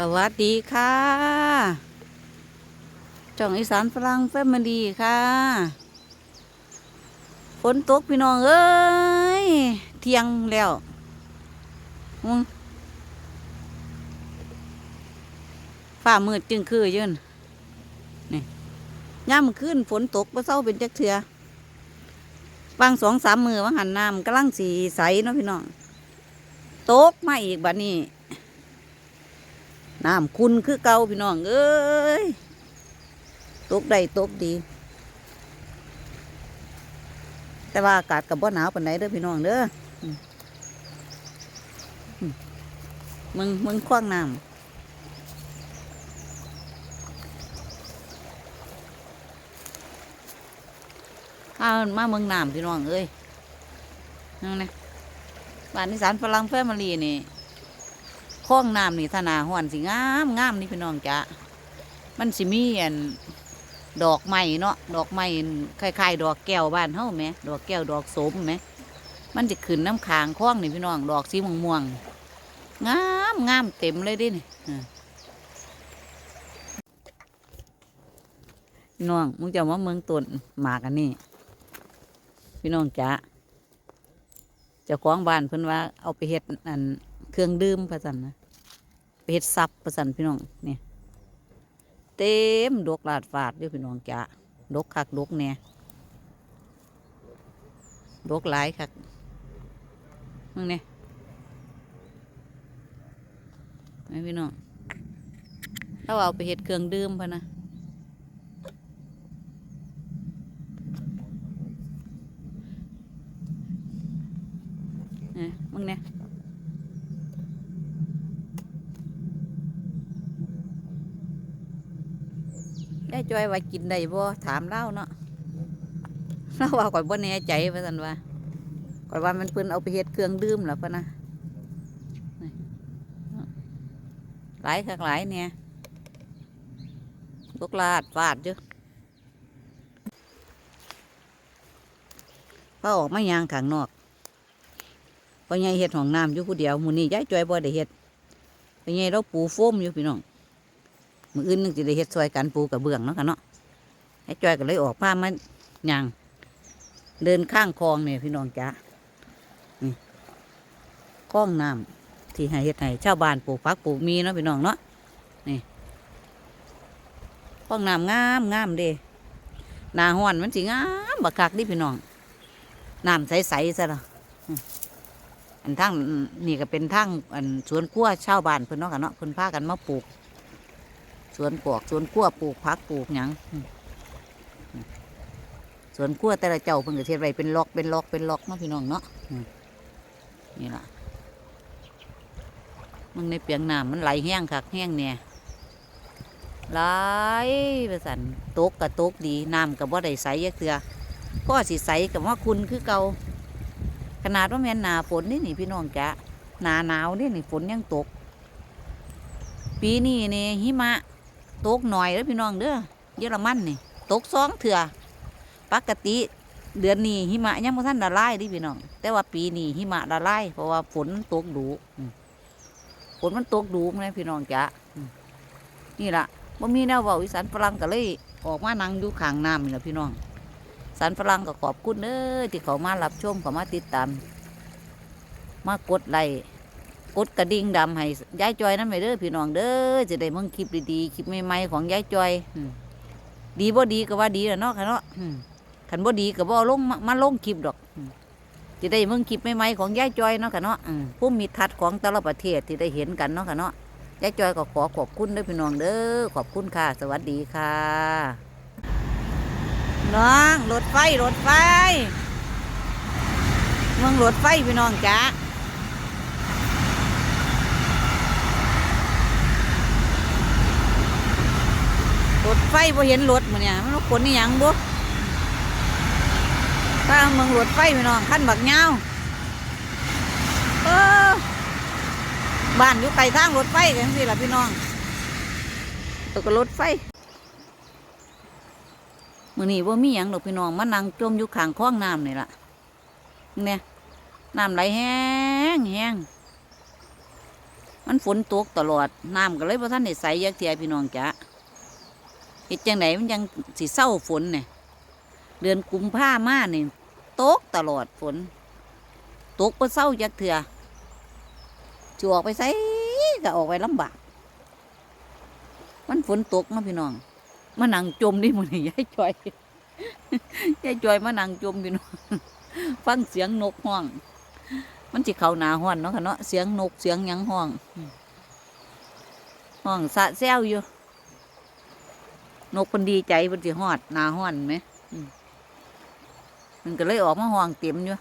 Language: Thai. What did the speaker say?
สวัสดีค่ะจ่องอีสานฝรั่งแฟมิลี่ค่ะฝนตกพี่น้องเอ้ยเที่ยงแล้วฝ่ามืดจึงคืออยืนนี่ย่ำขึ้นฝนตกมาเศร้าเป็นจักเถือบางสองสามมือว่าหันน้ำกำลังสีใสเนาะพี่น้องตกมาอีกบัดนี้ น้ำคุณคือเก่าพี่น้องเอ้ยตกได้ตกดี แต่ว่าอากาศกับบ่หนาวปานใดเด้อพี่น้องเด้ออืมอืมมึงมึงคว้างน้ำข้ามาเมืองน้ำพี่น้องเอ้ยนั่นนะบ้านนิสานฝรั่งแฟมิลี่นี่ คลองน้ำนี่ธนาห้อนสิงามงามนี่พี่น้องจ้ะมันสิมีอันดอกไม้เนาะดอกไม้คล้ายๆ ดอกแก้วบ้านเฮาไหมดอกแก้วดอกสมไหมมันจะขึ้นน้ำค้างคลองนี่พี่น้องดอกสีม่วงๆงามงามเต็มเลยดินี่พี่น้องมึงจะว่าเมืองตนหมากอันนี้พี่น้องจ้ะเจ้องบ้านเพิ่นว่าเอาไปเฮ็ดอันเครื่องดื่มประสันนะ ไปเฮ็ดซับประสันพี่น้องเนี่ยเต็มดกลาดฟาดด้วยพี่น้องจ้ะดกคักดกเนี่ยดกหลายคักมึงเนี่ยไอ้พี่น้องถ้าเอาไปเฮ็ดเครื่องดื่มพะนะเนี่ยมึงเนี่ย ได้จอยว่ากินได้บ่ถามเล่าเนาะเล่าว่าก่อยบ่แน่ใจว่าสันว่าก่อยว่ามันเพิ่นเอาไปเฮ็ดเครื่องดื่มแล้วปะนะนี่หลายคักหลายเนี่ยลูกลาดฟาดเยอะพอออกมายางข้างนอกพอใหญ่เฮ็ดห้องน้ำอยู่ผู้เดียวมื้อนี้ยายจอยบ่ได้เฮ็ดพอใหญ่เราปูโฟมอยู่พี่น้อง มืออื่นนึงจะได้เฮ็ดซอยกันปูกับเบื้องเนาะกันเนาะไอ้จอยก็เลยออกผ้ามันย่างเดินข้างคลองเนี่ยพี่น้องจ้านี่คลองน้ำที่ให้เฮ็ดให้ชาวบ้านปลูกผักปลูกมีเนาะพี่น้องเนาะนี่คลองน้ำงามงามเด้หนาห้อนมันสิงามบักคักดิพี่น้องน้ำใสๆซะละอันทั้งนี่ก็เป็นทั้งอันสวนกล้วยชาวบ้านเพิ่นเนาะกันเนาะเพิ่นพากันมาปลูก สวนปลวกสวนกล้วปลูกพักปลูกหยังสวนกล้วแต่ละเจ้าเพิ่งจะเทียบไรเป็นล็อกเป็นล็อกเป็นล็อกเนาะพี่น้องเนาะนี่ล่ะมึงในเปียงน้ำมันไหลแห้งคักแห้งเนี่ยไหลไปสันตกกับตกดีน้ำกับว่าได้ใสยักเตือก็สิใสกับว่าคุณคือเก่าขนาดว่าแม่นหนาฝนนี่นี่พี่น้องจ้ะหนาหนาวนี่นี่ฝนยังตก ปีนี้นี่หิมะ ตกหน่อยแล้วพี่น้องเด้อเยอรมันนี่ตกสองเถื่อปกติเดือนนี้หิมะยังบ่ทันละลายดิพี่น้อง แต่ว่าปีนี้หิมะละลายเพราะว่าฝนมันตกดูฝนมันตกดูเลยพี่น้องจ้ะนี่ล่ะบ่มีแนวเว้าอีสานฝรั่งก็เลยออกมานั่งอยู่ข้างน้ำนี่ล่ะพี่น้องสานฝรั่งก็ขอบคุณเด้อที่เขามารับชมเขามาติดตาม มากดไลค์ กดกระดิ่งดำให้ยายจอยนั่นไปเด้อพี่น้องเด้อจะได้เมึงคลิปดีๆคลิปใหม่ๆของยายจอยดีบ่ดีก็ว่าดีแหละเนาะค่ะเนาะอืมคันบ่ดีก็บ่เอาลงมาลงคลิปดอกจะได้เมึงคลิปใหม่ๆของยายจอยเนาะค่ะเนาะผู้มีทัดของแต่ละประเทศที่ได้เห็นกันเนาะค่ะเนาะยายจอยก็ขอขอบคุณด้อพี่น้องเด้อขอบคุณค่ะ สวัสดีค่ะน้องรถไฟรถไฟเมืองรถไฟพี่น้องจ้า รถไฟบ่เห็นรถมื้อเนี่ยมันคนนี่ยังบ่ถ้าเมืองรถไฟพี่น้องขั้นบักยาเออบ้านอยู่ไกลทางรถไฟกันสิล่ะพี่น้องตัวก็รถไฟมื้อนี้บ่มีหยังดอกพี่น้องมานั่งจมอยู่ข้างคลองน้ำนี่ล่ะเนี่ยน้ำไหลแห้งแห้งมันฝนตกตลอดน้ำก็เลยบ่ทันได้ใสยักเทียพี่น้องจ้ะ เฮ็ดจังไดมันยังสิเศร้าฝนเนี่ยเดือนกุมภามานี่ยตกตลอดฝน ตกบ่เศร้ายักเถื่อจะออกไปไสก็ออกไปลำบาก มันฝนตกมาพี่น้องมานั่งจมดิมื้อนี้ยายจอยยายจอยมานั่งจมพี่น้องฟังเสียงนกห้อง มันสิเขาหนาห้อนเนาะค่ะเนาะเสียงนกเสียงยังห้อง ห้องสะแซวอยู่ นกมันดีใจมันสิฮอดนาห่อนไหมมมันก็เลยออกมาห้องเต็มอยู่